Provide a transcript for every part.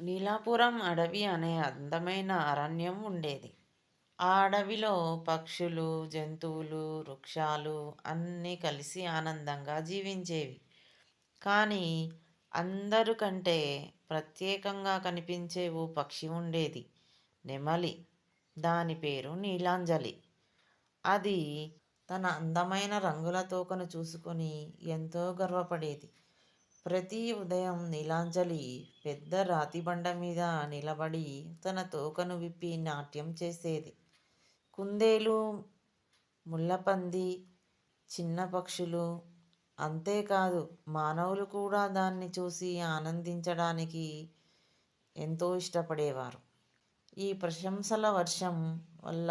నీలాపురం అడవి అనే అందమైన అరణ్యం ఉండేది. ఆ అడవిలో పక్షులు, జంతువులు, వృక్షాలు అన్నీ కలిసి ఆనందంగా జీవించేవి. కానీ అందరికంటే ప్రత్యేకంగా కనిపించే ఓ పక్షి ఉండేది. నెమలి. దాని పేరు నీలాంజలి. అది తన అందమైన రంగుల తోకను చూసుకొని ఎంతో గర్వపడేది. ప్రతి ఉదయం నీలాంజలి పెద్ద రాతిబండ మీద నిలబడి తన తోకను విప్పి నాట్యం చేసేది. కుందేలు, ముళ్ళపంది, చిన్న పక్షులు, అంతేకాదు మానవులు కూడా దాన్ని చూసి ఆనందించడానికి ఎంతో ఇష్టపడేవారు. ఈ ప్రశంసల వర్షం వల్ల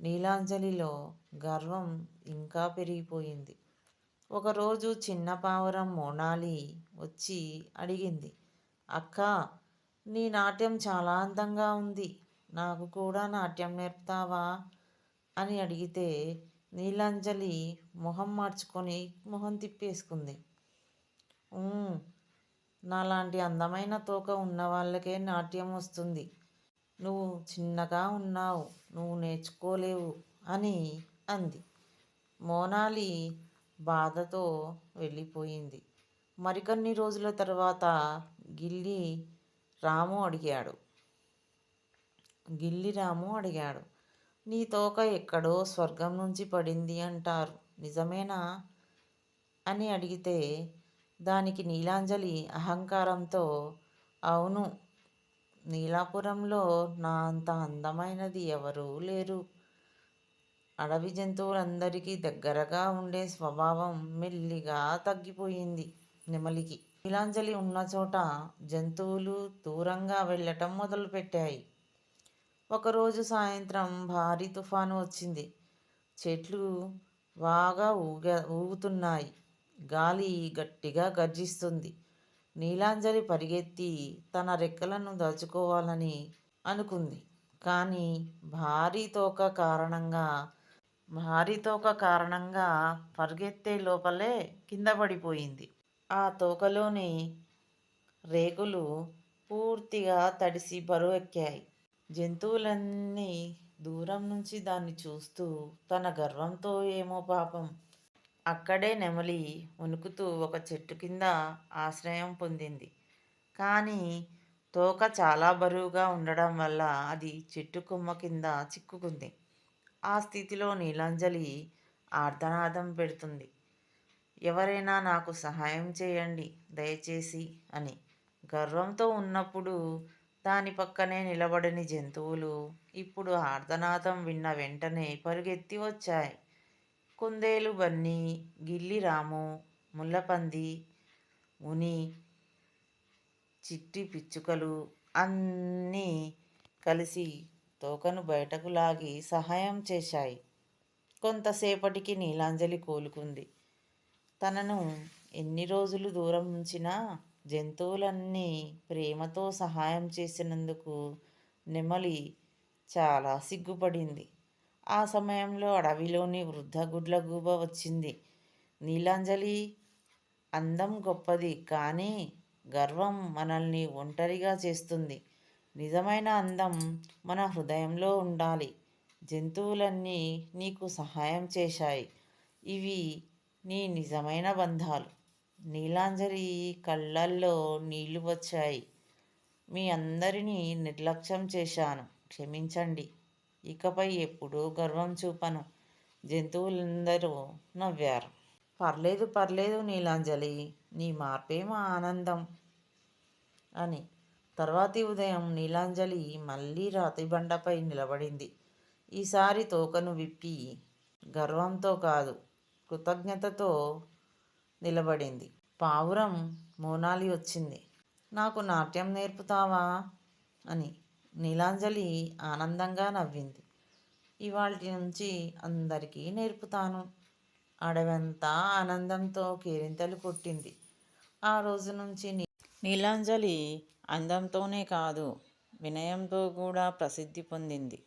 నీలాంజలిలో గర్వం ఇంకా పెరిగిపోయింది. ఒకరోజు చిన్న పావురం మోనాలి వచ్చి అడిగింది. అక్కా! నీ నాట్యం చాలా అందంగా ఉంది. నాకు కూడా నాట్యం నేర్పుతావా? అని అడిగితే నీలాంజలి మొహం మార్చుకొని మొహం తిప్పేసుకుంది. నాలాంటి అందమైన తోక ఉన్నవాళ్ళకే నాట్యం వస్తుంది. నువ్వు చిన్నగా ఉన్నావు. నువ్వు నేర్చుకోలేవు అని అంది. మోనాలి బాధతో వెళ్ళిపోయింది. మరికొన్ని రోజుల తర్వాత గిల్లి రాము అడిగాడు. గిల్లి రాము అడిగాడు. నీ తోక ఎక్కడో స్వర్గం నుంచి పడింది అంటారు నిజమేనా? అని అడిగితే దానికి నీలాంజలి అహంకారంతో అవును. నీలాపురంలో నా అంత అందమైనది ఎవరూ లేరు. అడవి జంతువులందరికీ దగ్గరగా ఉండే స్వభావం మెల్లిగా తగ్గిపోయింది నెమలికి. నీలాంజలి ఉన్నచోట జంతువులు దూరంగా వెళ్ళటం మొదలుపెట్టాయి. ఒకరోజు సాయంత్రం భారీ తుఫాను వచ్చింది. చెట్లు బాగా ఊగుతున్నాయి. గాలి గట్టిగా గర్జిస్తుంది. నీలాంజలి పరిగెత్తి తన రెక్కలను దాచుకోవాలని అనుకుంది. కానీ భారీ తోక కారణంగా భారీ తోక కారణంగా పరుగెత్తే లోపలే కింద పడిపోయింది ఆ తోకలోని రేకులు పూర్తిగా తడిసి బరువెక్కాయి. జంతువులన్నీ దూరం నుంచి దాన్ని చూస్తూ తన గర్వంతో ఏమో పాపం అక్కడే నెమలి వణుకుతూ ఒక చెట్టు కింద ఆశ్రయం పొందింది. కానీ తోక చాలా బరువుగా ఉండడం వల్ల అది చెట్టు కొమ్మ కింద చిక్కుకుంది. ఆ స్థితిలో నీలాంజలి ఆర్తనాదం పెడుతుంది. ఎవరైనా నాకు సహాయం చేయండి దయచేసి అని. గర్వంతో ఉన్నప్పుడు దాని పక్కనే నిలబడని జంతువులు ఇప్పుడు ఆర్తనాదం విన్న వెంటనే పరుగెత్తి వచ్చాయి. కుందేలు బన్నీ, గిల్లిరాము ముల్లపంది ముళ్ళపంది, చిట్టి పిచ్చుకలు అన్నీ కలిసి తోకను బయటకు లాగి సహాయం చేశాయి. కొంతసేపటికి నీలాంజలి కోలుకుంది. తనను ఎన్ని రోజులు దూరం ఉంచినా జంతువులన్నీ ప్రేమతో సహాయం చేసినందుకు నెమలి చాలా సిగ్గుపడింది. ఆ సమయంలో అడవిలోని వృద్ధ గుడ్లగూబ వచ్చింది. నీలాంజలి అందం గొప్పది కానీ గర్వం మనల్ని ఒంటరిగా చేస్తుంది. నిజమైన అందం మన హృదయంలో ఉండాలి. జంతువులన్నీ నీకు సహాయం చేశాయి. ఇవి నీ నిజమైన బంధాలు. నీలాంజలి కళ్ళల్లో నీళ్ళు వచ్చాయి. మీ అందరినీ నిర్లక్ష్యం చేశాను. క్షమించండి. ఇకపై ఎప్పుడూ గర్వం చూపను. జంతువులందరూ నవ్వారు. పర్లేదు పర్లేదు నీలాంజలి నీ మార్పే మా ఆనందం అని. తర్వాతి ఉదయం నీలాంజలి మళ్ళీ రాతిబండపై నిలబడింది. ఈసారి తోకను విప్పి గర్వంతో కాదు కృతజ్ఞతతో నిలబడింది. పావురం మోనాలి వచ్చింది. నాకు నాట్యం నేర్పుతావా? అని. నీలాంజలి ఆనందంగా నవ్వింది. ఇవాటి నుంచి అందరికీ నేర్పుతాను. అడవంతా ఆనందంతో కేరింతలు కొట్టింది. ఆ రోజు నుంచి నీలాంజలి అందంతోనే కాదు వినయంతో కూడా ప్రసిద్ధి పొందింది.